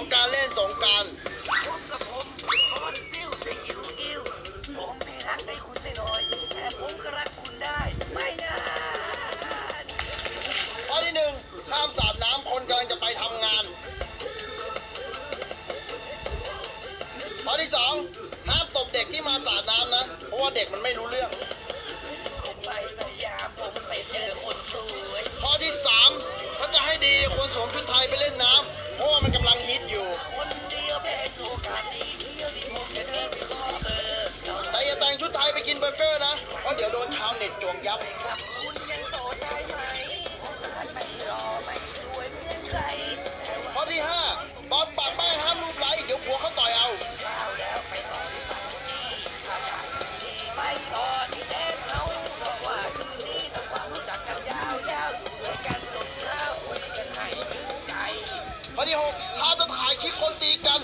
ของการเล่นสงกรารพบกับผมบอลซิลจะอิวอิวผมไม่รักในคุณได้น้อยแต่ผมก็รักคุณได้ ไม่นานข้อที่หนึ่งห้ามสาดน้ำคนกำลังจะไปทำงานข้อที่สองห้ามตบเด็กที่มาสาดน้ำนะ เพราะว่าเด็กมันไม่รู้เรื่องผมไปสยามผมไปเจอคนสวยข้อที่สามถ้าจะให้ดีควรสวมชุดไทยไป กินเบอร์เกอร์นะเพราะเดี๋ยวโดนชาวเน็ตจวงยับครับคุณยังโสดได้ไหมผมอาจไม่รอไม่รวยเหมือนใครแต่ว่าข้อที่ห้าตอนปากแป้งห้ามรูปไลค์เดี๋ยวผัวเขาต่อยเอาเช้าแล้วไปต่อที่ปักกี้ถ้าจะดีไปต่อที่แดนเขาเพราะว่าคืนนี้ต้องความรู้จักกันยาวยาวๆอยู่ด้วยกันจนเช้าคุยกันให้ถึงใจข้อที่หกถ้าจะถ่ายคลิปคนตีกัน